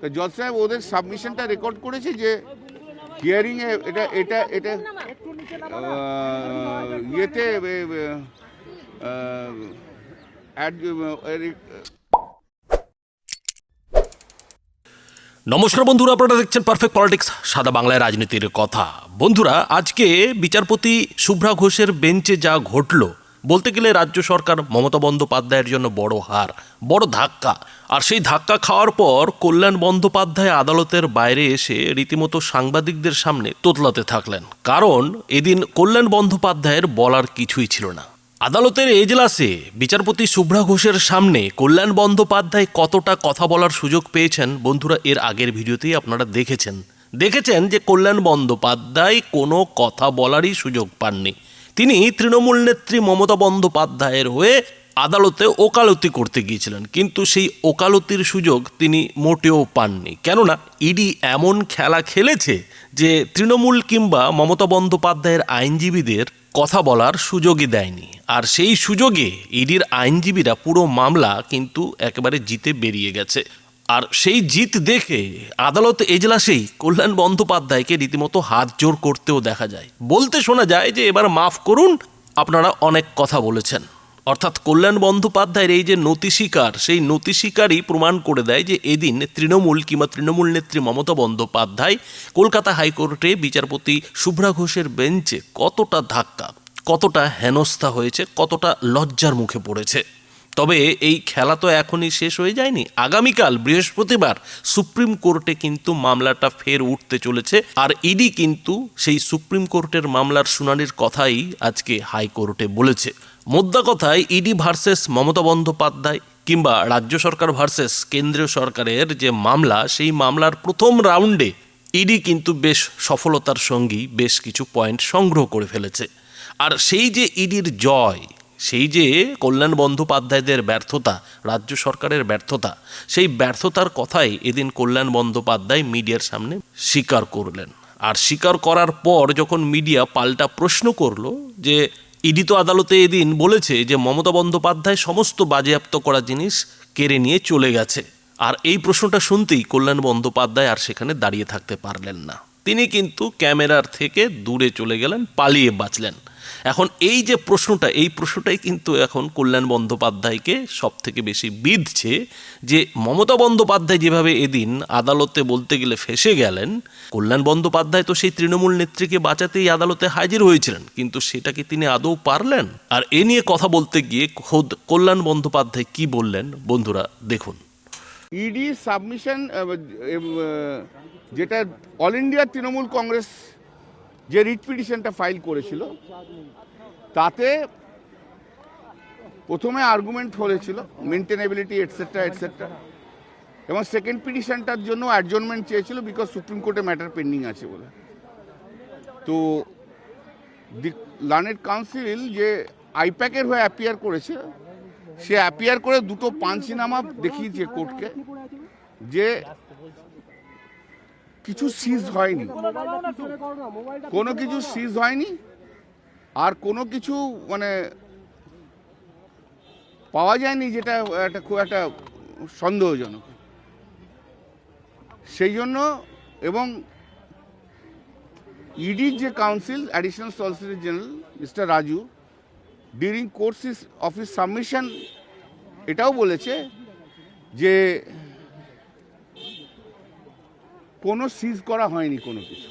তা জজ সাহেব ওদের সাবমিশনটা রেকর্ড করেছে যে হিয়ারিং এ এটা এটা এটা ইয়েতে নমস্কার বন্ধুরা, আপনারা দেখছেন পারফেক্ট পলিটিক্স সাদা বাংলায় রাজনীতির কথা। বন্ধুরা, আজকে বিচারপতি শুভ্রা ঘোষের বেঞ্চে যা ঘটল বলতে গেলে রাজ্য সরকার মমতা বন্দ্যোপাধ্যায়ের জন্য বড় হার, বড় ধাক্কা। আর সেই ধাক্কা খাওয়ার পর কল্যাণ বন্দ্যোপাধ্যায় আদালতের বাইরে এসে রীতিমতো সাংবাদিকদের সামনে তোতলাতে থাকলেন। কারণ এদিন কল্যাণ বন্দ্যোপাধ্যায়ের বলার কিছুই ছিল না। আদালতের এজলাসে বিচারপতি শুভ্রা ঘোষের সামনে কল্যাণ বন্দ্যোপাধ্যায় কতটা কথা বলার সুযোগ পেয়েছেন বন্ধুরা, এর আগের ভিডিওতেই আপনারা দেখেছেন। দেখেছেন যে কল্যাণ বন্দ্যোপাধ্যায় কোনো কথা বলারই সুযোগ পাননি। তিনি তৃণমূল নেত্রী মমতা বন্দ্যোপাধ্যায়ের হয়ে আদালতে ওকালতি করতে গিয়েছিলেন। কিন্তু সেই ওকালতির সুযোগ তিনি মোটেও পাননি। কেননা ইডি এমন খেলা খেলেছে যে তৃণমূল কিংবা মমতা বন্দ্যোপাধ্যায়ের আইনজীবীদের কথা বলার সুযোগই দেয়নি। আর সেই সুযোগে ইডির আইনজীবীরা পুরো মামলা কিন্তু একেবারে জিতে বেরিয়ে গেছে। আর সেই জিত দেখে আদালত এজলাসেই কল্যাণ বন্দ্যোপাধ্যায়কে রীতিমতো হাত জোর করতেও দেখা যায়। বলতে শোনা যায় যে এবার মাফ করুন, আপনারা অনেক কথা বলেছেন। অর্থাৎ কল্যাণ বন্দ্যোপাধ্যায়ের এই যে নতি স্বীকার, সেই নতি স্বীকারই প্রমাণ করে দেয় যে এদিন তৃণমূল কিংবা তৃণমূল নেত্রী মমতা বন্দ্যোপাধ্যায় কলকাতা হাইকোর্টে বিচারপতি শুভ্রা ঘোষের বেঞ্চে কতটা ধাক্কা, কতটা হেনস্থা হয়েছে, কতটা লজ্জার মুখে পড়েছে। তবে এই খেলা তো এখনই শেষ হয়ে যায়নি। আগামীকাল বৃহস্পতিবার সুপ্রিম কোর্টে কিন্তু মামলাটা ফের উঠতে চলেছে। আর ইডি কিন্তু সেই সুপ্রিম কোর্টের মামলার শুনানির কথাই আজকে হাইকোর্টে বলেছে। মোদ্দা কথায় ইডি ভার্সেস মমতা বন্দ্যোপাধ্যায় কিংবা রাজ্য সরকার ভার্সেস কেন্দ্রীয় সরকারের যে মামলা, সেই মামলার প্রথম রাউন্ডে ইডি কিন্তু বেশ সফলতার সঙ্গেই বেশ কিছু পয়েন্ট সংগ্রহ করে ফেলেছে। আর সেই যে ইডির জয় সেই যে কল্যাণ বন্দ্যোপাধ্যায়দের ব্যর্থতা, রাজ্য সরকারের ব্যর্থতা, সেই ব্যর্থতার কথাই এদিন কল্যাণ বন্দ্যোপাধ্যায় মিডিয়ার সামনে স্বীকার করলেন। আর স্বীকার করার পর যখন মিডিয়া পাল্টা প্রশ্ন করল যে, ইডি তো আদালতে এদিন বলেছে যে, মমতা বন্দ্যোপাধ্যায় সমস্ত বাজেয়াপ্ত করা জিনিস কেড়ে নিয়ে চলে গেছে। আর এই প্রশ্নটা শুনতেই কল্যাণ বন্দ্যোপাধ্যায় আর সেখানে দাঁড়িয়ে থাকতে পারলেন না। তিনি কিন্তু ক্যামেরার থেকে দূরে চলে গেলেন, পালিয়ে বাঁচলেন। এখন এই যে প্রশ্নটা, এই প্রশ্নটাই কিন্তু এখন কল্যাণ বন্দ্যোপাধ্যায়কে সব থেকে বেশি বিধছে যে মমতা বন্দ্যোপাধ্যায় যেভাবে এদিন আদালতে বলতে গেলে ফেসে গেলেন, কল্যাণ বন্দ্যোপাধ্যায় তো সেই তৃণমূল নেত্রীকে বাঁচাতেই আদালতে হাজির হয়েছিলেন, কিন্তু সেটা কি তিনি আদৌ পারলেন? আর এ নিয়ে কথা বলতে গিয়ে খোদ কল্যাণ বন্দ্যোপাধ্যায় কি বললেন? বন্ধুরা, দেখুন। ইডি সাবমিশন যেটা অল ইন্ডিয়া তৃণমূল কংগ্রেস যে রিট পিটিশনটা ফাইল করেছিল, তাতে প্রথমে আর্গুমেন্ট হয়েছিল মেনটেনেবিলিটি এটসেট্রা এটসেট্রা এবং সেকেন্ড পিটিশনটার জন্য অ্যাডজনমেন্ট চেয়েছিল বিকজ সুপ্রিম কোর্টে ম্যাটার পেন্ডিং আছে বলে। তো দি লার্নেড কাউন্সিল যে আইপ্যাকের হয়ে অ্যাপিয়ার করেছে, সে অ্যাপিয়ার করে দুটো পাঞ্চিনামা দেখিয়েছে কোর্টকে যে কিছু সিজ হয়নি। কোনো কিছু সিজ হয়নি আর কোনো কিছু মানে পাওয়া যায়নি যেটা একটা খুব একটা সন্দেহজনক। সেই জন্য এবং ইডির যে counsel additional solicitor general mister Raju during course of his submission এটাও বলেছে যে কোনো সিজ করা হয়নি কোনো কিছু।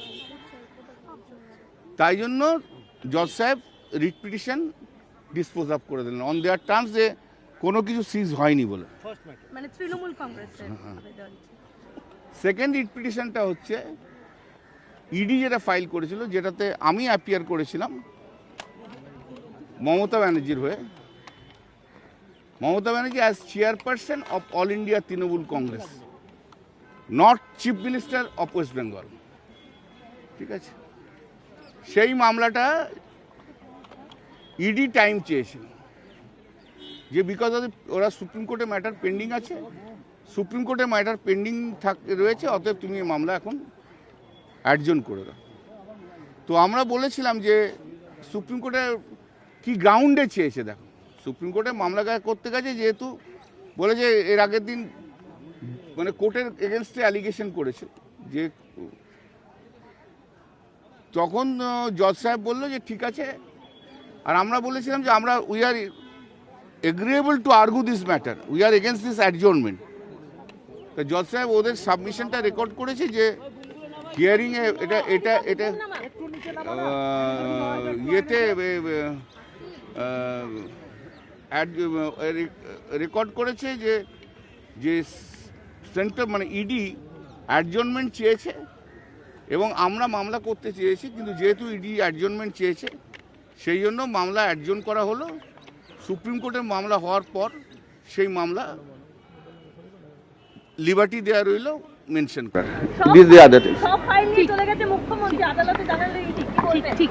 তাই জন্য জজ সাহেব রিট পিটিশন ডিসপোজ আপ করে দিলেন। অন দেয়ার টার্মস যে কোনো কিছু সিজ হয়নি বলে। সেকেন্ড রিট পিটিশনটা হচ্ছে ইডি যেটা ফাইল করেছিল যেটাতে আমি অ্যাপিয়ার করেছিলাম মমতা ব্যানার্জির হয়ে। Mamata Banerjee as chairperson of all India Trinamool Congress. Not chief minister of West Bengal ঠিক আছে? সেই মামলাটা ইডি টাইম চেয়েছিল। যে বিকজ অফ ওরা সুপ্রিম কোর্টে ম্যাটার পেন্ডিং আছে। সুপ্রিম কোর্টে ম্যাটার পেন্ডিং থাক, রয়েছে, অতএব তুমি মামলা এখন অ্যাডজন করে দাও। তো আমরা বলেছিলাম যে সুপ্রিম কোর্টে কি গ্রাউন্ডে চেয়েছে, দেখো। সুপ্রিম কোর্টে মামলা করতে গেছে, যেহেতু বলে যে এর আগের দিন মানে কোর্টের এগেনস্টে অ্যালিগেশন করেছে যে তখন জজ সাহেব বলল যে ঠিক আছে, আর আমরা বলেছিলাম যে আমরা we are agreeable to argue this matter we are against this adjournment তো জজ সাহেব ওদের সাবমিশনটা রেকর্ড করেছে যে হিয়ারিংয়ে এটা এটা এটা ইয়েতে রেকর্ড করেছে যে যে সেন্টার মানে ইডি অ্যাডজনমেন্ট চেয়েছে এবং আমরা মামলা করতে চেয়েছি কিন্তু যেহেতু ইডি অ্যাডজনমেন্ট চেয়েছে সেই জন্য মামলা অ্যাডজন করা হলো সুপ্রিম কোর্টের মামলা হওয়ার পর সেই মামলা লিবার্টি দেওয়া রইল মেনশন করা ঠিক ঠিক